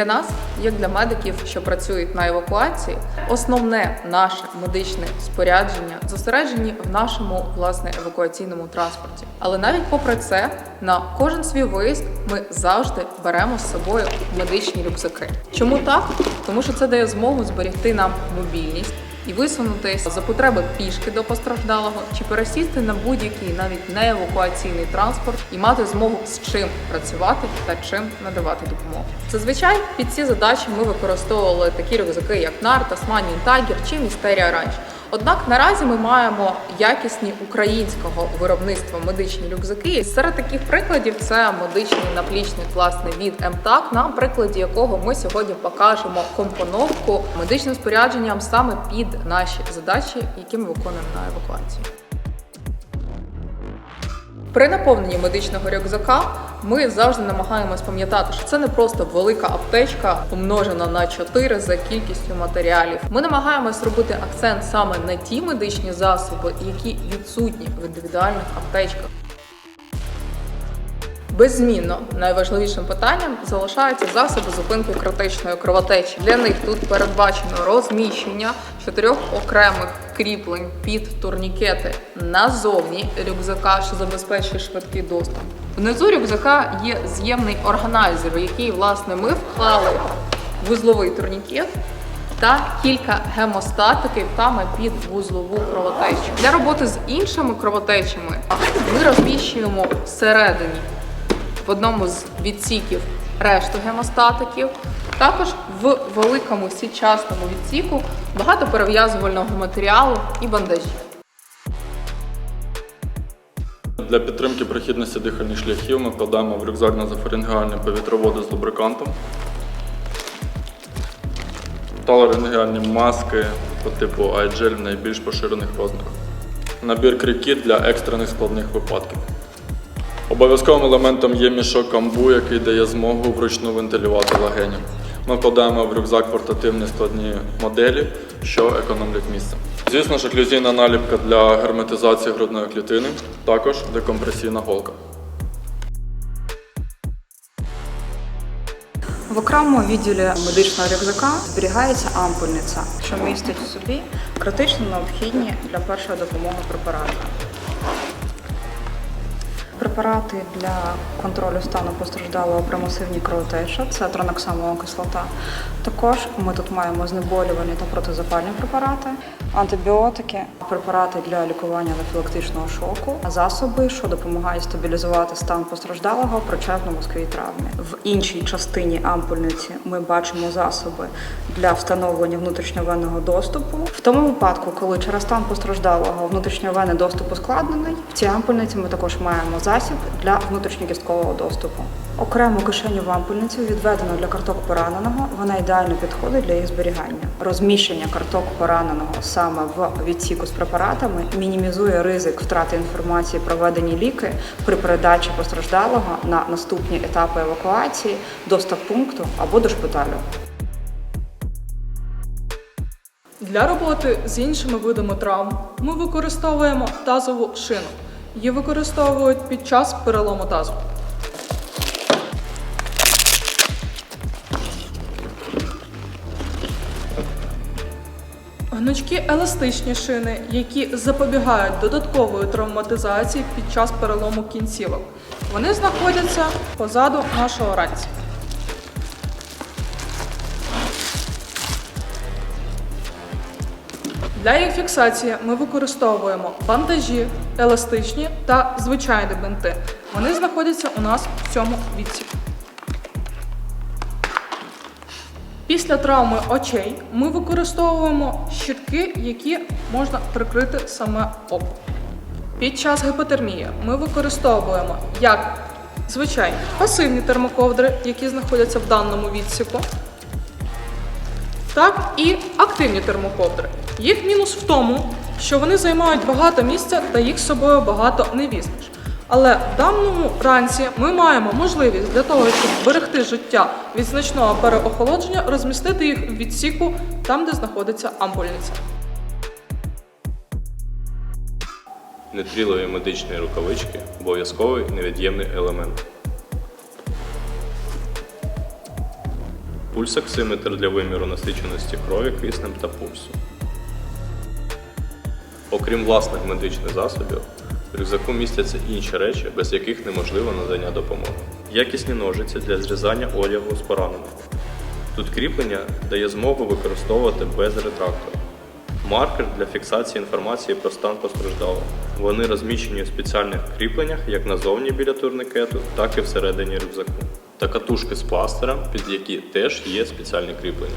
Для нас, як для медиків, що працюють на евакуації, основне наше медичне спорядження зосереджені в нашому власне евакуаційному транспорті. Але навіть попри це, на кожен свій виїзд ми завжди беремо з собою медичні рюкзаки. Чому так? Тому що це дає змогу зберегти нам мобільність і висунутись за потреби пішки до постраждалого чи пересісти на будь-який навіть не евакуаційний транспорт і мати змогу з чим працювати та чим надавати допомогу. Зазвичай під ці задачі ми використовували такі рюкзаки, як нар, Тасманін Тайгер чи Містерія Ранч. Однак наразі ми маємо якісні українського виробництва медичні рюкзаки. Серед таких прикладів це медичний наплічник власне від МТАК, на прикладі якого ми сьогодні покажемо компоновку медичним спорядженням саме під наші задачі, які ми виконуємо на евакуації. При наповненні медичного рюкзака ми завжди намагаємось пам'ятати, що це не просто велика аптечка, помножена на 4 за кількістю матеріалів. Ми намагаємось робити акцент саме на ті медичні засоби, які відсутні в індивідуальних аптечках. Беззмінно найважливішим питанням залишаються засоби зупинки критичної кровотечі. Для них тут передбачено розміщення чотирьох окремих кріплень під турнікети назовні рюкзака, що забезпечує швидкий доступ. Внизу рюкзака є з'ємний органайзер, який власне ми вклали вузловий турнікет та кілька гемостатиків саме під вузлову кровотечу. Для роботи з іншими кровотечами ми розміщуємо всередині в одному з відсіків решту гемостатиків. Також в великому січасному відсіку багато перев'язувального матеріалу і бандажів. Для підтримки прохідності дихальних шляхів ми вкладаємо в рюкзак назофарингеальні повітроводи з лубрикантом, таларингеальні маски по типу iGel в найбільш поширених розмірах. Набір крикіт для екстрених складних випадків. Обов'язковим елементом є мішок камбу, який дає змогу вручну вентилювати легені. Ми вкладаємо в рюкзак портативні складні моделі, що економлять місце. Звісно ж, оклюзійна наліпка для герметизації грудної клітини, також декомпресійна голка. В окремому відділі медичного рюкзака зберігається ампульниця, що містить в собі критично необхідні для першої допомоги препарати. Препарати для контролю стану постраждалого при масивній це траноксамова кислота. Також ми тут маємо знеболювальні та протизапальні препарати, антибіотики, препарати для лікування анафілактичного шоку, засоби, що допомагають стабілізувати стан постраждалого при черепно-мозковій травмі. В іншій частині ампульниці ми бачимо засоби для встановлення внутрішньовенного доступу. В тому випадку, коли через стан постраждалого внутрішньовенний доступ ускладнений, в цій ампульниці ми також маємо засіб для внутрішньокісткового доступу. Окрему кишеню в ампульницю відведено для карток пораненого. Вона ідеально підходить для їх зберігання. Розміщення карток пораненого саме в відсіку з препаратами мінімізує ризик втрати інформації про введені ліки при передачі постраждалого на наступні етапи евакуації до стаб-пункту або до шпиталю. Для роботи з іншими видами травм ми використовуємо тазову шину. Її використовують під час перелому тазу. Гнучкі еластичні шини, які запобігають додаткової травматизації під час перелому кінцівок. Вони знаходяться позаду нашого ранця. Для їх фіксації ми використовуємо бандажі, еластичні та звичайні бинти. Вони знаходяться у нас в цьому відсіку. Після травми очей ми використовуємо щітки, які можна прикрити саме око. Під час гіпотермії ми використовуємо як звичайні пасивні термоковдри, які знаходяться в даному відсіку, так і активні термоковдри. Їх мінус в тому, що вони займають багато місця та їх з собою багато не візьмеш. Але в даному ранці ми маємо можливість для того, щоб берегти життя від значного переохолодження, розмістити їх в відсіку там, де знаходиться ампульниця. Нетрілові медичні рукавички обов'язковий невід'ємний елемент. пульсоксиметр для виміру насиченості крові киснем та пульсу. Окрім власних медичних засобів, рюкзаку містяться інші речі, без яких неможливо надання допомоги. Якісні ножиці для зрізання одягу з пораненого. Тут кріплення дає змогу використовувати без ретрактора. Маркер для фіксації інформації про стан постраждалого. Вони розміщені у спеціальних кріпленнях як назовні біля турникету, так і всередині рюкзаку. Та катушки з пластирем, під які теж є спеціальні кріплення.